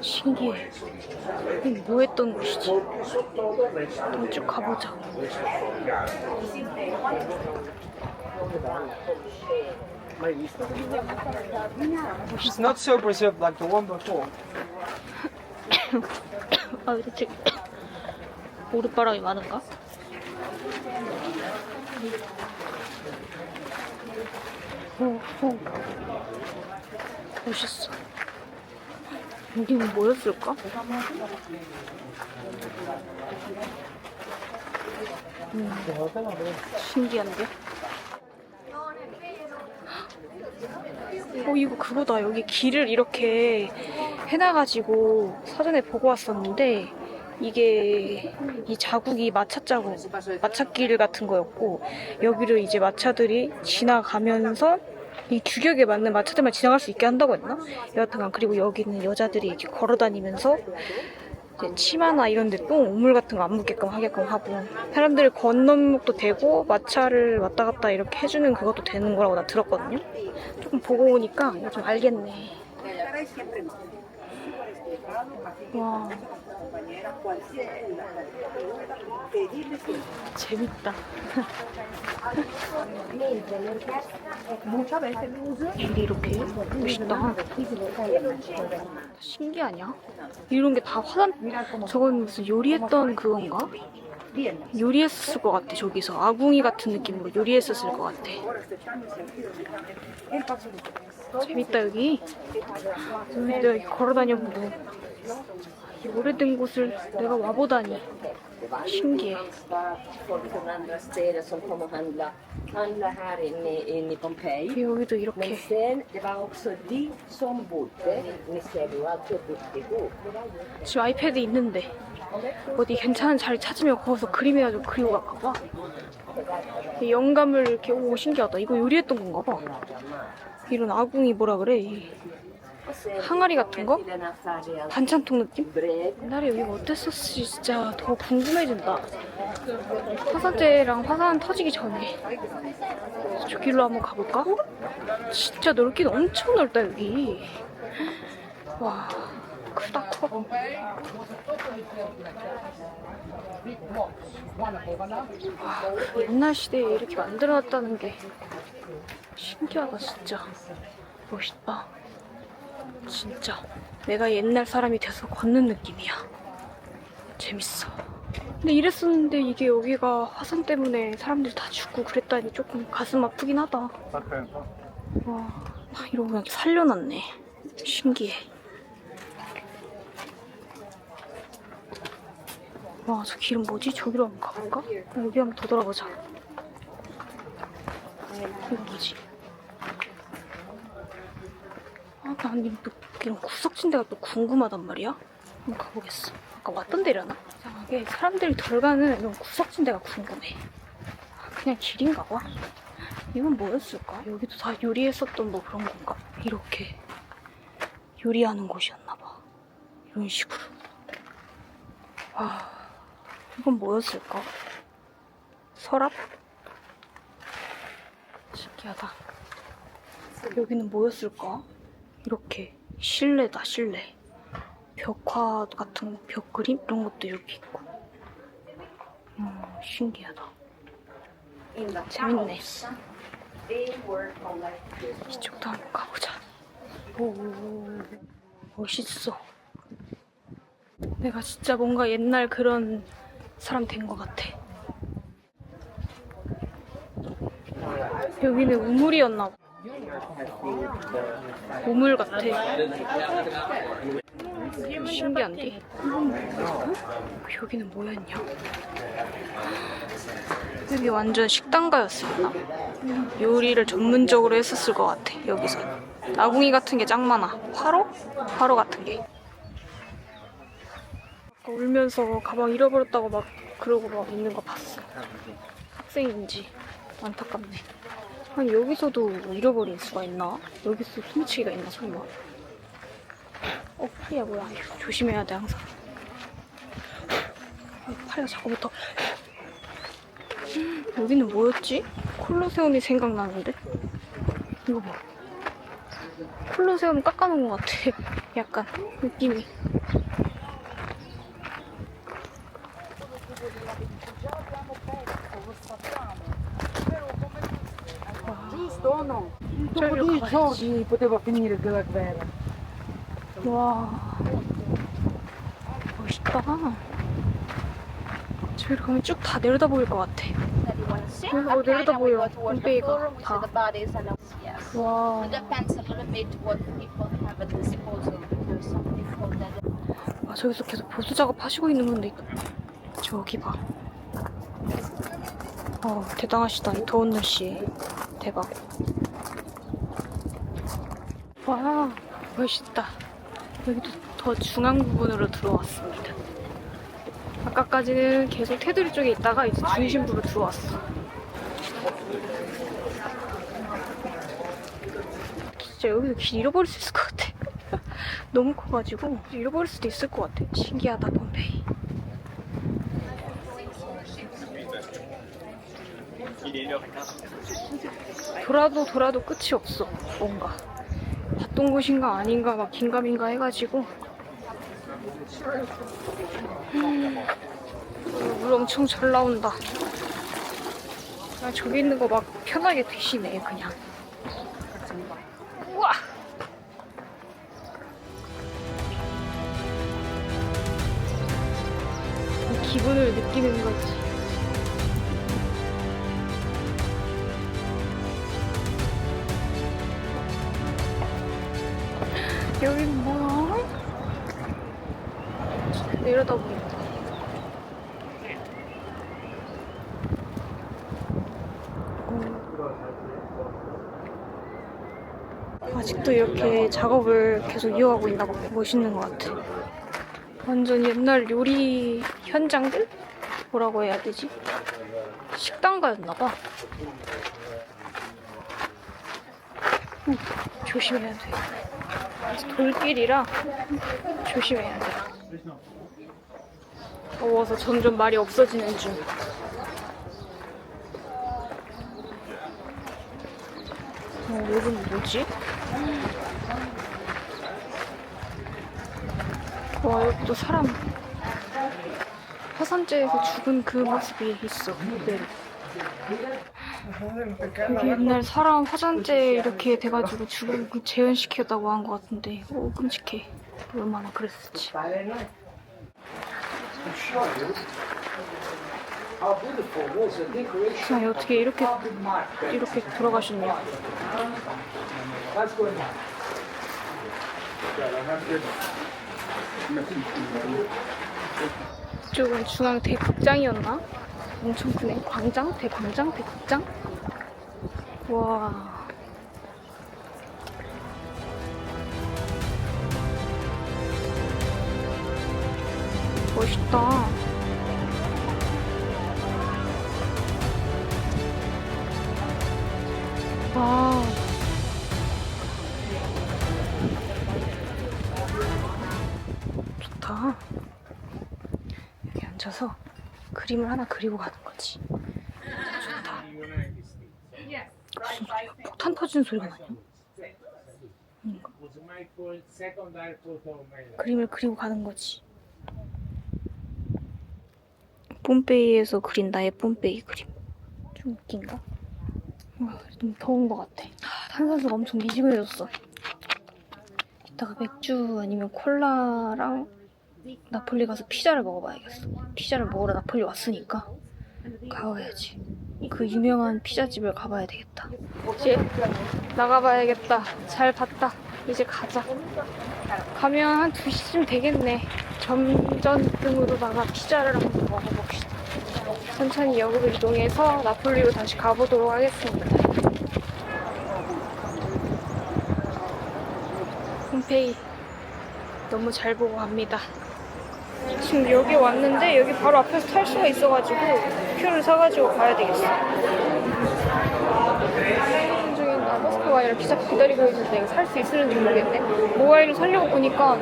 신기해. 뭐 했던 곳이지? 쭉 가보자. It's not so preserved like the one before. 아, 그렇지. 오르바람이 많은가? 오, 오. 멋있어. 여기는 뭐였을까? 음, 신기한데? 어, 이거 그거다. 여기 길을 이렇게 해놔가지고 사전에 보고 왔었는데, 이게 이 자국이 마차 자국, 마차길 같은 거였고, 여기를 이제 마차들이 지나가면서 이 규격에 맞는 마차들만 지나갈 수 있게 한다고 했나? 여하튼간, 그리고 여기는 여자들이 이렇게 걸어 다니면서 이제 치마나 이런 데 똥, 우물 같은 거 안 묻게끔 하게끔 하고 사람들이 건너목도 되고 마차를 왔다 갔다 이렇게 해주는 그것도 되는 거라고 나 들었거든요. 조금 보고 오니까 이거 좀 알겠네. 와. 재밌다. 이렇게 멋있다. 신기하냐? 이런 게 다 화단, 저건 무슨 요리했던 그건가? 요리했을 것 같아, 저기서. 아궁이 같은 느낌으로 요리했었을 것 같아. 재밌다, 여기. 여기 내가 이렇게 걸어다녀보고. 이 오래된 곳을 내가 와보다니. 신기해. 여기도 이렇게. 지금 아이패드 있는데 어디 괜찮은 자리 찾으면 거기서 그림해가지고 그리고 갈까 봐. 이 영감을 이렇게 오 신기하다. 이거 요리했던 건가 봐. 이런 아궁이 뭐라 그래? 항아리 같은 거? 반찬통 느낌? 옛날에 여기가 어땠었지 진짜 더 궁금해진다. 화산재랑 화산 터지기 전에 저 길로 한번 가볼까? 진짜 넓긴 엄청 넓다 여기. 와 크다 커. 와, 옛날 시대에 이렇게 만들어놨다는 게 신기하다 진짜. 멋있다. 진짜 내가 옛날 사람이 돼서 걷는 느낌이야. 재밌어. 근데 이랬었는데 이게 여기가 화산 때문에 사람들이 다 죽고 그랬다니 조금 가슴 아프긴 하다. 와, 아, 이러고 그냥 살려놨네. 신기해. 와, 저 길은 뭐지? 저기로 한번 가볼까? 아, 여기 한번 더 돌아보자. 이거 뭐지? 아, 난 이- 이런 구석진 데가 또 궁금하단 말이야. 한번 가보겠어. 아까 왔던 데려나? 이상하게 사람들이 덜 가는 이런 구석진 데가 궁금해. 아, 그냥 길인가 봐. 이건 뭐였을까? 여기도 다 요리했었던 뭐 그런 건가? 이렇게 요리하는 곳이었나 봐. 이런 식으로. 와, 이건 뭐였을까? 서랍? 신기하다. 여기는 뭐였을까? 이렇게 실내다 실내 벽화 같은 벽 그림 이런 것도 이렇게 있고 음 신기하다 재밌네 이쪽도 한번 가보자 오 멋있어 내가 진짜 뭔가 옛날 그런 사람 된 것 같아 여기는 우물이었나 봐 우물 같아. 신기한데? 여기는 뭐였냐? 여기 완전 식당가였었나? 요리를 전문적으로 했었을 것 같아, 여기서. 아궁이 같은 게 짱 많아. 화로? 화로 같은 게. 울면서 가방 잃어버렸다고 막 그러고 막 있는 거 봤어. 학생인지 안타깝네. 아니 여기서도 잃어버릴 수가 있나? 여기서 훔치기가 있나 설마? 어 팔이야 뭐야 조심해야 돼 항상 아, 팔이가 자꾸 붙어 여기는 뭐였지? 콜로세움이 생각나는데? 이거 봐 콜로세움 깎아놓은 것 같아. 약간 느낌이. Cioè, Dopo due giorni poteva finire quella guerra. 와 멋있다. 저기 가면 쭉 다 내려다 보일 것 같아. 어, 내려다 보여. 홈페이가 다. 와. 아, 저기서 계속 보수 작업 하시고 있는 분도 있다. 저기 봐. 어, 대단하시다. 이 더운 날씨에. 대박. 와, 멋있다. 여기도 더 중앙 부분으로 들어왔습니다. 아까까지는 계속 테두리 쪽에 있다가 이제 중심부로 들어왔어. 진짜 여기서 길 잃어버릴 수 있을 것 같아. 너무 커가지고 잃어버릴 수도 있을 것 같아. 신기하다, 폼페이. 돌아도 돌아도 끝이 없어, 뭔가. 봤던 곳인가 아닌가 막 긴가민가 해가지고. 음, 물 엄청 잘 나온다. 아, 저기 있는 거 막 편하게 드시네, 그냥. 우와! 이 기분을 느끼는 거지. 여긴 뭐야? 내려다 보인다. 아직도 이렇게 작업을 계속 이어가고 있나 봐. 멋있는 것 같아. 완전 옛날 요리 현장들? 뭐라고 해야 되지? 식당가였나 봐. 음, 조심해야 돼. 돌길이라 조심해야 돼. 더워서 점점 말이 없어지는 중. 어, 여긴 뭐지? 와, 여기 또 사람. 화산재에서 죽은 그 모습이 있어, 그대로. 옛날 사람 화산재 이렇게 돼가지고 죽은 그 재현시켰다고 한 것 같은데, 오, 끔찍해. 얼마나 그랬을지. 아니, 어떻게 이렇게. 이렇게 돌아가셨냐. 이쪽은 중앙 대극장이었나? 엄청 크네. 광장? 대광장? 대극장? 와. 멋있다. 그림을 하나 그리고 가는 거지. 좋다. 무슨 소리야? 폭탄 터지는 소리가 나냐? 그림을 그리고 가는 거지. 뽐페이에서 그린 나의 뽐페이 그림. 좀 웃긴가? 와, 너무 더운 것 같아. 하, 탄산수가 엄청 미지근해졌어. 이따가 맥주 아니면 콜라랑 나폴리 가서 피자를 먹어봐야겠어. 피자를 먹으러 나폴리 왔으니까 가봐야지. 그 유명한 피자집을 가봐야 되겠다. 이제 나가봐야겠다. 잘 봤다. 이제 가자. 가면 한 2시쯤 되겠네. 점전 등으로다가 피자를 한번 먹어봅시다. 천천히 역으로 이동해서 나폴리로 다시 가보도록 하겠습니다. 홈페이 너무 잘 보고 갑니다. 지금 여기 왔는데 여기 바로 앞에서 탈 수가 있어가지고 표를 사가지고 가야 되겠어. 나 버스크 와이를 피자 기다리고 있는데 살 수 있을지 모르겠네. 모바일을 살려고 보니까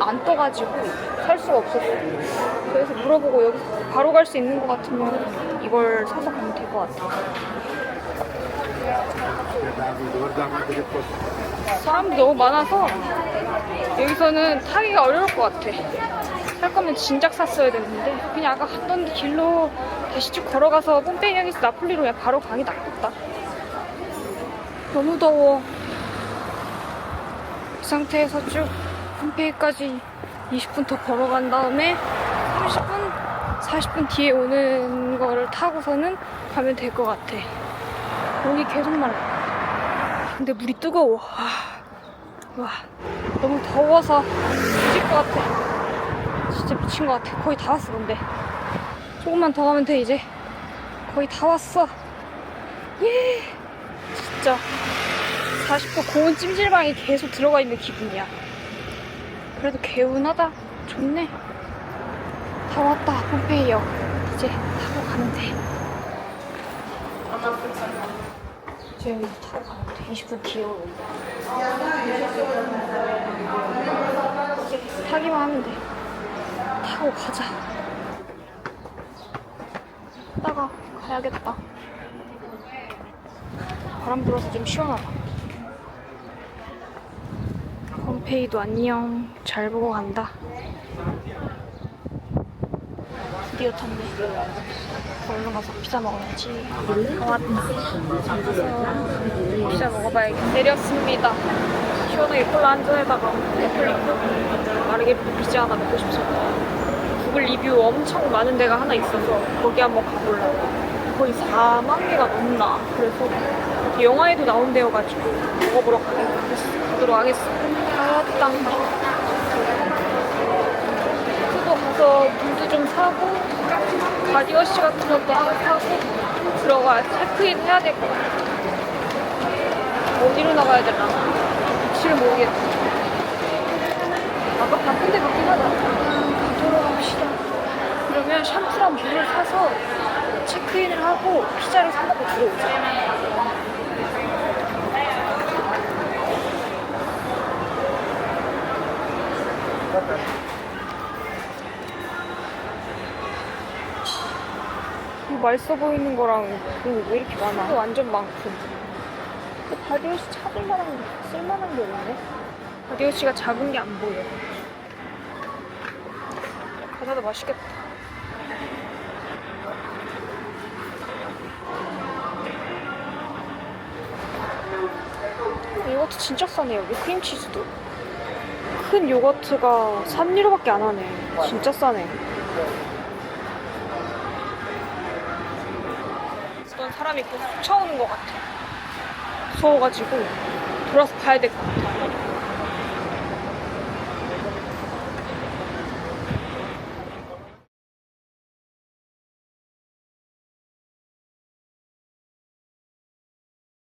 안 떠가지고 살 수가 없었어. 그래서 물어보고 여기 바로 갈 수 있는 것 같으면 이걸 사서 가면 될 것 같아. 사람이 너무 많아서 여기서는 타기가 어려울 것 같아. 살 거면 진작 샀어야 됐는데 그냥 아까 갔던 길로 다시 쭉 걸어가서 pom페이역에서 나폴리로 그냥 바로 가기 낫겠다. 너무 더워. 이 상태에서 쭉 pom페이까지 20분 더 걸어간 다음에 30분, 40분 뒤에 오는 거를 타고서는 가면 될 것 같아. 목이 계속 말라. 근데 물이 뜨거워. 아, 와, 너무 더워서 미칠 것 같아. 진짜 미친 것 같아. 거의 다 왔어, 근데. 조금만 더 가면 돼, 이제. 거의 다 왔어. 예! 진짜. 40도 고온 찜질방이 계속 들어가 있는 기분이야. 그래도 개운하다. 좋네. 다 왔다, pom페이역. 이제 타고 가면 돼. 이제 여기 타고 가면 돼. 20분 뒤에. 이제 타기만 하면 돼. 타고 가자. 타다가 가야겠다. 바람 불어서 좀 시원하다. pom페이도 안녕. 잘 보고 간다. 드디어 탔네. 얼른 가서 피자 먹어야지. 다 왔다. 가서 피자 먹어봐야겠다. 내렸습니다. 시원하게 콜라 한 잔에다가 애플 있고 마르게리타 피자 하나 먹고 싶습니다. 구글 리뷰 엄청 많은 데가 하나 있어서 거기 한번 가보려고. 거의 4만 개가 넘나. 그래서 영화에도 나온 데여가지고 먹어보러 가도록 하겠습니다. 아, 땅. 수도 가서 물도 좀 사고 바디워시 같은 것도 하나 사고 들어가 체크인 해야 될 것 같아. 어디로 나가야 되나? 위치를 모르겠어. 아까 바쁜 데 같긴 하다. 돌아갑시다. 그러면 샴푸랑 물을 사서 체크인을 하고 피자를 사 먹고 들어오자. 이 맛있어 보이는 거랑 그왜 이렇게 많아? 또 완전 많고. 그 바디워시 찾을 만한 게, 쓸 만한 게 없네. 바디워시가 작은 게 안 보여. 과자도 맛있겠다. 이것도 진짜 싸네, 여기 크림치즈도. 큰 요거트가 3유로밖에 안 하네. 진짜 싸네. 어떤 사람이 계속 쫓아오는 것 같아. 무서워가지고 돌아서 가야 될 것 같아.